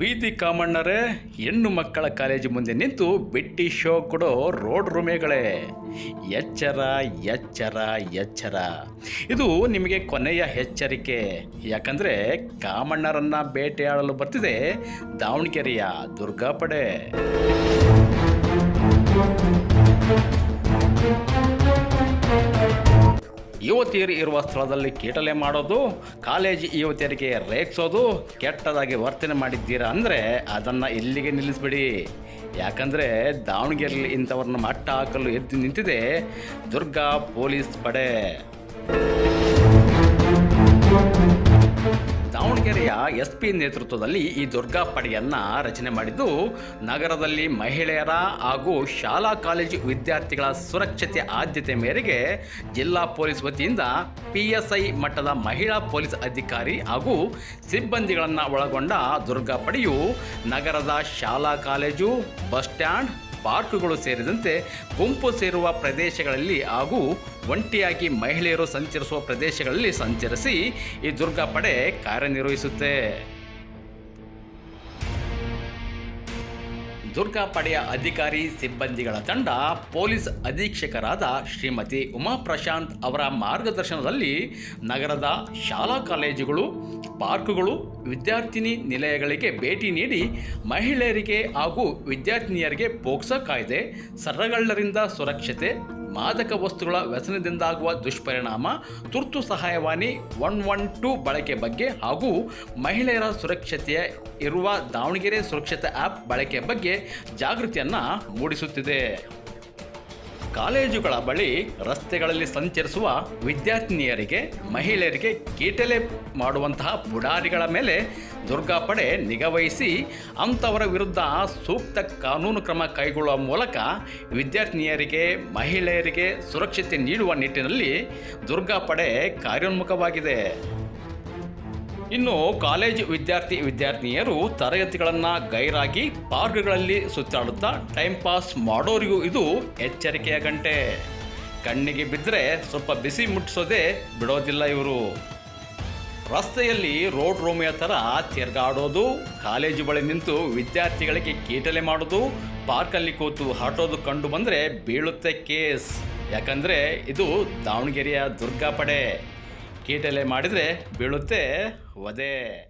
ಬೀದಿ ಕಾಮಣ್ಣರೇ, ಹೆಣ್ಣು ಮಕ್ಕಳ ಕಾಲೇಜು ಮುಂದೆ ನಿಂತು ಬಿಟ್ಟಿ ಶೋ ಕೊಡೋ ರೋಡ್ ರೂಮೆಗಳೇ. ಎಚ್ಚರ ಎಚ್ಚರ ಎಚ್ಚರ. ಇದು ನಿಮಗೆ ಕೊನೆಯ ಎಚ್ಚರಿಕೆ. ಯಾಕಂದರೆ ಕಾಮಣ್ಣರನ್ನು ಬೇಟೆಯಾಡಲು ಬರ್ತಿದೆ ದಾವಣಗೆರೆಯ ದುರ್ಗಾಪಡೆ. ಯುವತಿಯರು ಇರುವ ಸ್ಥಳದಲ್ಲಿ ಕೀಟಲೆ ಮಾಡೋದು, ಕಾಲೇಜ್ ಯುವತಿಯರಿಗೆ ರೇಗಿಸೋದು, ಕೆಟ್ಟದಾಗಿ ವರ್ತನೆ ಮಾಡಿದ್ದೀರಾ ಅಂದರೆ ಅದನ್ನು ಇಲ್ಲಿಗೆ ನಿಲ್ಲಿಸ್ಬಿಡಿ. ಯಾಕಂದರೆ ದಾವಣಗೆರೆಯಲ್ಲಿ ಇಂಥವ್ರನ್ನ ಮಟ್ಟ ಹಾಕಲು ಎದ್ದು ನಿಂತಿದೆ ದುರ್ಗಾ ಪೊಲೀಸ್ ಪಡೆ. ಎಸ್ ಪಿ ನೇತೃತ್ವದಲ್ಲಿ ಈ ದುರ್ಗಾ ಪಡೆಯನ್ನ ರಚನೆ ಮಾಡಿದ್ದು, ನಗರದಲ್ಲಿ ಮಹಿಳೆಯರ ಹಾಗೂ ಶಾಲಾ ಕಾಲೇಜು ವಿದ್ಯಾರ್ಥಿಗಳ ಸುರಕ್ಷತೆ ಆದ್ಯತೆ ಮೇರೆಗೆ ಜಿಲ್ಲಾ ಪೊಲೀಸ್ ವತಿಯಿಂದ ಪಿ ಎಸ್ ಐ ಮಟ್ಟದ ಮಹಿಳಾ ಪೊಲೀಸ್ ಅಧಿಕಾರಿ ಹಾಗೂ ಸಿಬ್ಬಂದಿಗಳನ್ನು ಒಳಗೊಂಡ ದುರ್ಗಾ ಪಡೆಯು ನಗರದ ಶಾಲಾ ಕಾಲೇಜು, ಬಸ್ ಸ್ಟ್ಯಾಂಡ್ ಪಾರ್ಕ್ಗಳು ಸೇರಿದಂತೆ ಗುಂಪು ಸೇರುವ ಪ್ರದೇಶಗಳಲ್ಲಿ ಹಾಗೂ ಒಂಟಿಯಾಗಿ ಮಹಿಳೆಯರು ಸಂಚರಿಸುವ ಪ್ರದೇಶಗಳಲ್ಲಿ ಸಂಚರಿಸಿ ಈ ದುರ್ಗಾ ಪಡೆ ಕಾರ್ಯನಿರ್ವಹಿಸುತ್ತೆ. ದುರ್ಗಾ ಪಡೆಯ ಅಧಿಕಾರಿ ಸಿಬ್ಬಂದಿಗಳ ತಂಡ ಪೊಲೀಸ್ ಅಧೀಕ್ಷಕರಾದ ಶ್ರೀಮತಿ ಉಮಾ ಪ್ರಶಾಂತ್ ಅವರ ಮಾರ್ಗದರ್ಶನದಲ್ಲಿ ನಗರದ ಶಾಲಾ ಕಾಲೇಜುಗಳು, ಪಾರ್ಕ್ಗಳು, ವಿದ್ಯಾರ್ಥಿನಿ ನಿಲಯಗಳಿಗೆ ಭೇಟಿ ನೀಡಿ ಮಹಿಳೆಯರಿಗೆ ಹಾಗೂ ವಿದ್ಯಾರ್ಥಿನಿಯರಿಗೆ ಪೋಕ್ಸೋ ಕಾಯ್ದೆ ಸರಗಳ್ಳರಿಂದ ಸುರಕ್ಷತೆ ಮಾದಕ ವಸ್ತುಗಳ ವ್ಯಸನದಿಂದಾಗುವ ದುಷ್ಪರಿಣಾಮ, ತುರ್ತು ಸಹಾಯವಾಣಿ ಒನ್ ಒನ್ ಟು ಬಳಕೆ ಬಗ್ಗೆ ಹಾಗೂ ಮಹಿಳೆಯರ ಸುರಕ್ಷತೆಯ ಇರುವ ದಾವಣಗೆರೆ ಸುರಕ್ಷತೆ ಆ್ಯಪ್ ಬಳಕೆ ಬಗ್ಗೆ ಜಾಗೃತಿಯನ್ನು ಮೂಡಿಸುತ್ತಿದೆ. ಕಾಲೇಜುಗಳ ಬಳಿ ರಸ್ತೆಗಳಲ್ಲಿ ಸಂಚರಿಸುವ ವಿದ್ಯಾರ್ಥಿನಿಯರಿಗೆ, ಮಹಿಳೆಯರಿಗೆ ಕೀಟಲೆ ಮಾಡುವಂತಹ ಪುಡಾರಿಗಳ ಮೇಲೆ ದುರ್ಗಾಪಡೆ ನಿಗಾವಹಿಸಿ ಅಂಥವರ ವಿರುದ್ಧ ಸೂಕ್ತ ಕಾನೂನು ಕ್ರಮ ಕೈಗೊಳ್ಳುವ ಮೂಲಕ ವಿದ್ಯಾರ್ಥಿನಿಯರಿಗೆ, ಮಹಿಳೆಯರಿಗೆ ಸುರಕ್ಷತೆ ನೀಡುವ ನಿಟ್ಟಿನಲ್ಲಿ ದುರ್ಗಾಪಡೆ ಕಾರ್ಯೋನ್ಮುಖವಾಗಿದೆ. ಇನ್ನು ಕಾಲೇಜು ವಿದ್ಯಾರ್ಥಿ ವಿದ್ಯಾರ್ಥಿನಿಯರು ತರಗತಿಗಳನ್ನು ಗೈರಾಗಿ ಪಾರ್ಕ್ಗಳಲ್ಲಿ ಸುತ್ತಾಡುತ್ತಾ ಟೈಮ್ ಪಾಸ್ ಮಾಡೋರಿಗೂ ಇದು ಎಚ್ಚರಿಕೆಯ ಗಂಟೆ. ಕಣ್ಣಿಗೆ ಬಿದ್ದರೆ ಸ್ವಲ್ಪ ಬಿಸಿ ಮುಟ್ಟಿಸೋದೇ ಬಿಡೋದಿಲ್ಲ ಇವರು. ರಸ್ತೆಯಲ್ಲಿ ರೋಡ್ ರೋಮಿಯ ಥರ ತಿರ್ಗಾಡೋದು, ಕಾಲೇಜು ಬಳಿ ನಿಂತು ವಿದ್ಯಾರ್ಥಿಗಳಿಗೆ ಕೀಟಲೆ ಮಾಡೋದು, ಪಾರ್ಕಲ್ಲಿ ಕೂತು ಹಾಟೋದು ಕಂಡು ಬಂದರೆ ಬೀಳುತ್ತೆ ಕೇಸ್. ಯಾಕಂದರೆ ಇದು ದಾವಣಗೆರೆಯ ದುರ್ಗಾಪಡೆ. ಕೀಟಲೆ ಮಾಡಿದರೆ ಬೀಳುತ್ತೆ ವಧೆ.